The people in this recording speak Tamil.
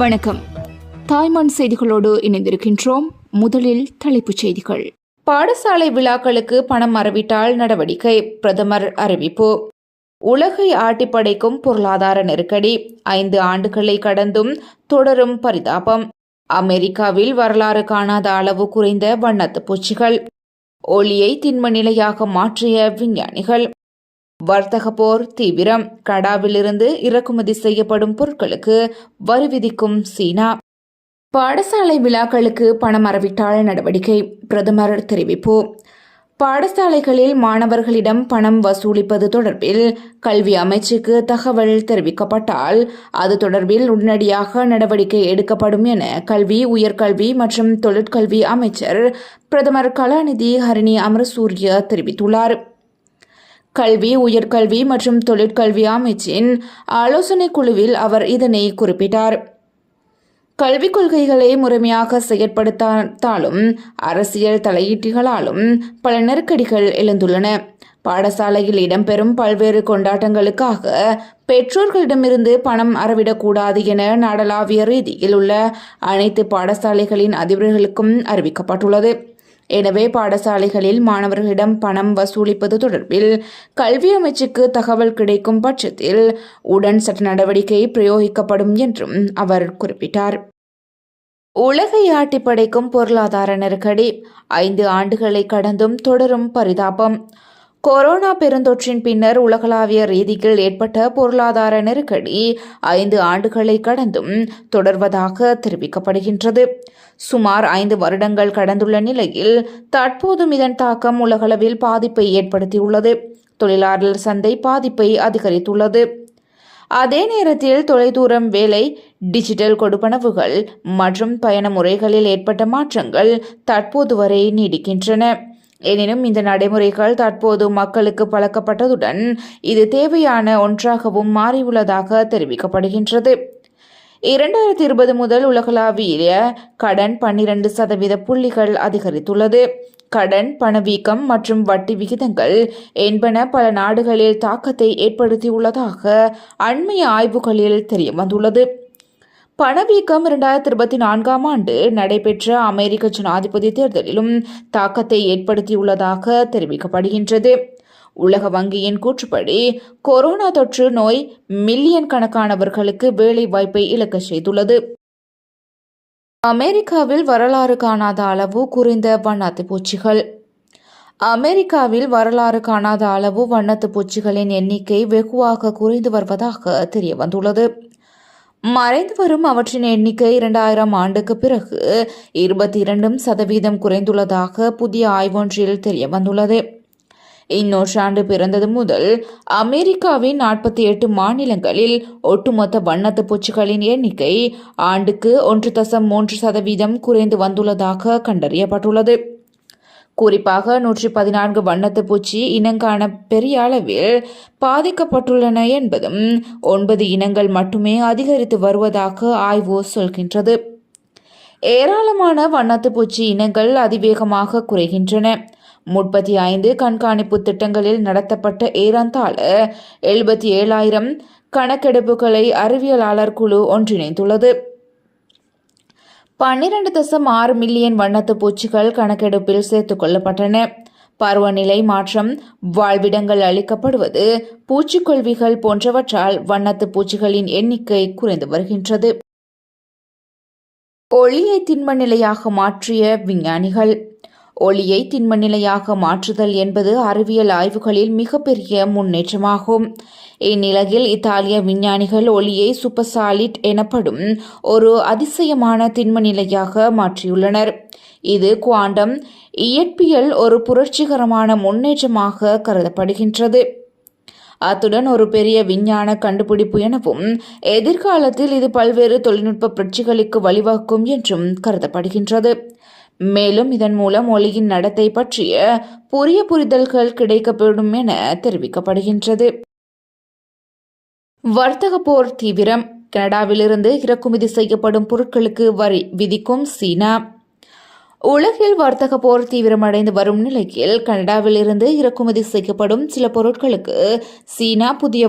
வணக்கம். தாய்மான் செய்திகளோடு இணைந்திருக்கின்றோம். முதலில் தலைப்புச் செய்திகள். பாடசாலை விழாக்களுக்கு பணம் மறவிட்டால் நடவடிக்கை பிரதமர் அறிவிப்பு. உலகை ஆட்டிப்படைக்கும் பொருளாதார நெருக்கடி ஐந்து ஆண்டுகளை கடந்தும் தொடரும் பரிதாபம். அமெரிக்காவில் வரலாறு காணாத அளவு குறைந்த வண்ணத்து பூச்சிகள். ஒளியை திண்ம நிலையாக மாற்றிய விஞ்ஞானிகள். வர்த்தக போர் தீவிரம் கடாவிலிருந்து இறக்குமதி செய்யப்படும் பொருட்களுக்கு வரி விதிக்கும் சீனா. பாடசாலை விழாக்களுக்கு பணம் அறவிட்டால் நடவடிக்கை பிரதமர் தெரிவிப்பு. பாடசாலைகளில் மாணவர்களிடம் பணம் வசூலிப்பது தொடர்பில் கல்வி அமைச்சுக்கு தகவல் தெரிவிக்கப்பட்டால் அது தொடர்பில் உடனடியாக நடவடிக்கை எடுக்கப்படும் என கல்வி உயர்கல்வி மற்றும் தொழிற்கல்வி அமைச்சர் பிரதமர் கலாநிதி ஹரிணி அமரசூரிய தெரிவித்துள்ளார். கல்வி உயர்கல்வி மற்றும் தொழிற்கல்வி அமைச்சின் ஆலோசனை குழுவில் அவர் இதனை குறிப்பிட்டார். கல்விக் கொள்கைகளை முறைமையாக செயற்படுத்தாலும் அரசியல் தலையீட்டுகளாலும் பல நெருக்கடிகள் எழுந்துள்ளன. பாடசாலையில் இடம்பெறும் பல்வேறு கொண்டாட்டங்களுக்காக பெற்றோர்களிடமிருந்து பணம் அறவிடக்கூடாது என நாடளாவிய ரீதியில் உள்ள அனைத்து பாடசாலைகளின் அதிபர்களுக்கும் அறிவிக்கப்பட்டுள்ளது. எனவே பாடசாலைகளில் மாணவர்களிடம் பணம் வசூலிப்பது தொடர்பில் கல்வி அமைச்சுக்கு தகவல் கிடைக்கும் பட்சத்தில் உடன் சட்ட நடவடிக்கை பிரயோகிக்கப்படும் என்றும் அவர் குறிப்பிட்டார். உலகை ஆட்டி படைக்கும் பொருளாதார நெருக்கடி ஐந்து ஆண்டுகளை கடந்தும் தொடரும் பரிதாபம். கொரோனா பெருந்தொற்றின் பின்னர் உலகளாவிய ரீதியில் ஏற்பட்ட பொருளாதார நெருக்கடி ஐந்து ஆண்டுகளை கடந்தும் தொடர்வதாக தெரிவிக்கப்படுகின்றது. சுமார் ஐந்து வருடங்கள் கடந்துள்ள நிலையில் தற்போதும் இதன் தாக்கம் உலகளவில் பாதிப்பை ஏற்படுத்தியுள்ளது. தொழிலாளர் சந்தை பாதிப்பை அதிகரித்துள்ளது. அதே நேரத்தில் தொலைதூரம் வேலை டிஜிட்டல் கொடுப்பனவுகள் மற்றும் பயண முறைகளில் ஏற்பட்ட மாற்றங்கள் தற்போது வரை நீடிக்கின்றன. எனினும் இந்த நடைமுறைகள் தற்போது மக்களுக்கு பழக்கப்பட்டதுடன் இது தேவையான ஒன்றாகவும் மாறியுள்ளதாக தெரிவிக்கப்படுகின்றது. இரண்டாயிரத்தி இருபது முதல் உலகளாவிய கடன் பன்னிரண்டு சதவீத புள்ளிகள் அதிகரித்துள்ளது. கடன் பணவீக்கம் மற்றும் வட்டி விகிதங்கள் என்பன பல நாடுகளில் தாக்கத்தை ஏற்படுத்தியுள்ளதாக அண்மைய ஆய்வுகளில் தெரியவந்துள்ளது. பணவீக்கம் இரண்டாயிரத்தி இருபத்தி நான்காம் ஆண்டு நடைபெற்ற அமெரிக்க ஜனாதிபதி தேர்தலிலும் தாக்கத்தை ஏற்படுத்தியுள்ளதாக தெரிவிக்கப்படுகின்றது. உலக வங்கியின் கூற்றுப்படி கொரோனா தொற்று நோய் மில்லியன் கணக்கானவர்களுக்கு வேலை வாய்ப்பை இழக்க செய்துள்ளது. அமெரிக்காவில் வரலாறு காணாத அளவு குறைந்த வண்ணாத்து பூச்சிகள். அமெரிக்காவில் வரலாறு காணாத அளவு வண்ணத்து பூச்சிகளின் எண்ணிக்கை வெகுவாக குறைந்து வருவதாக தெரியவந்துள்ளது. மறைந்து வரும் அவற்றின் எண்ணிக்கை இரண்டாயிரம் ஆண்டுக்கு பிறகு இருபத்தி இரண்டும் சதவீதம் குறைந்துள்ளதாக புதிய ஆய்வொன்றில் தெரிய வந்துள்ளது இந்நூற்றாண்டு பிறந்தது முதல் அமெரிக்காவின் நாற்பத்தி எட்டு மாநிலங்களில் ஒட்டுமொத்த வண்ணத்து பூச்சிகளின் எண்ணிக்கை ஆண்டுக்கு ஒன்று தசம் மூன்று சதவீதம் குறைந்து வந்துள்ளதாக கண்டறியப்பட்டுள்ளது. குறிப்பாக நூற்றி பதினான்கு வண்ணத்து பூச்சி இனங்கான பெரிய அளவில் பாதிக்கப்பட்டுள்ளன என்பதும் ஒன்பது இனங்கள் மட்டுமே அதிகரித்து வருவதாக ஆய்வு சொல்கின்றது. ஏராளமான வண்ணத்து பூச்சி இனங்கள் அதிவேகமாக குறைகின்றன. முப்பத்தி ஐந்து கண்காணிப்பு திட்டங்களில் நடத்தப்பட்ட ஏறந்தாழ எழுபத்தி ஏழாயிரம் கணக்கெடுப்புகளை அறிவியலாளர் குழு ஒன்றிணைந்துள்ளது. பன்னிரண்டு தசம் ஆறு மில்லியன் வண்ணத்து பூச்சிகள் கணக்கெடுப்பில் சேர்த்துக் கொள்ளப்பட்டன. பருவநிலை மாற்றம் வாழ்விடங்கள் அளிக்கப்படுவது பூச்சிக்கொல்விகள் போன்றவற்றால் வண்ணத்து பூச்சிகளின் எண்ணிக்கை குறைந்து வருகின்றது. ஒளியை திண்ம நிலையாக மாற்றிய விஞ்ஞானிகள் ஒளியை திண்ம நிலையாக மாற்றுதல் என்பது அறிவியல் ஆய்வுகளில் மிகப்பெரிய முன்னேற்றமாகும். இந்நிலையில் இத்தாலிய விஞ்ஞானிகள் ஒளியை சூப்பர்சாலிட் எனப்படும் ஒரு அதிசயமான திண்ம நிலையாக மாற்றியுள்ளனர். இது குவாண்டம் இயற்பியல் ஒரு புரட்சிகரமான முன்னேற்றமாக கருதப்படுகின்றது. அத்துடன் ஒரு பெரிய விஞ்ஞான கண்டுபிடிப்பு எனவும் எதிர்காலத்தில் இது பல்வேறு தொழில்நுட்ப புரட்சிகளுக்கு வழிவகுக்கும் என்றும் கருதப்படுகின்றது. மேலும் இதன் மூலம் ஒளியின் நடத்தை பற்றிய புரிய புரிதல்கள் கிடைக்கப்படும் என தெரிவிக்கப்படுகின்றது. வர்த்தக போர் தீவிரம். கனடாவிலிருந்து இறக்குமதி செய்யப்படும் பொருட்களுக்கு வரி விதிக்கும் சீனா. உலகில் வர்த்தக போர் தீவிரமடைந்து வரும் நிலையில் கனடாவிலிருந்து இறக்குமதி செய்யப்படும் சில பொருட்களுக்கு சீனா புதிய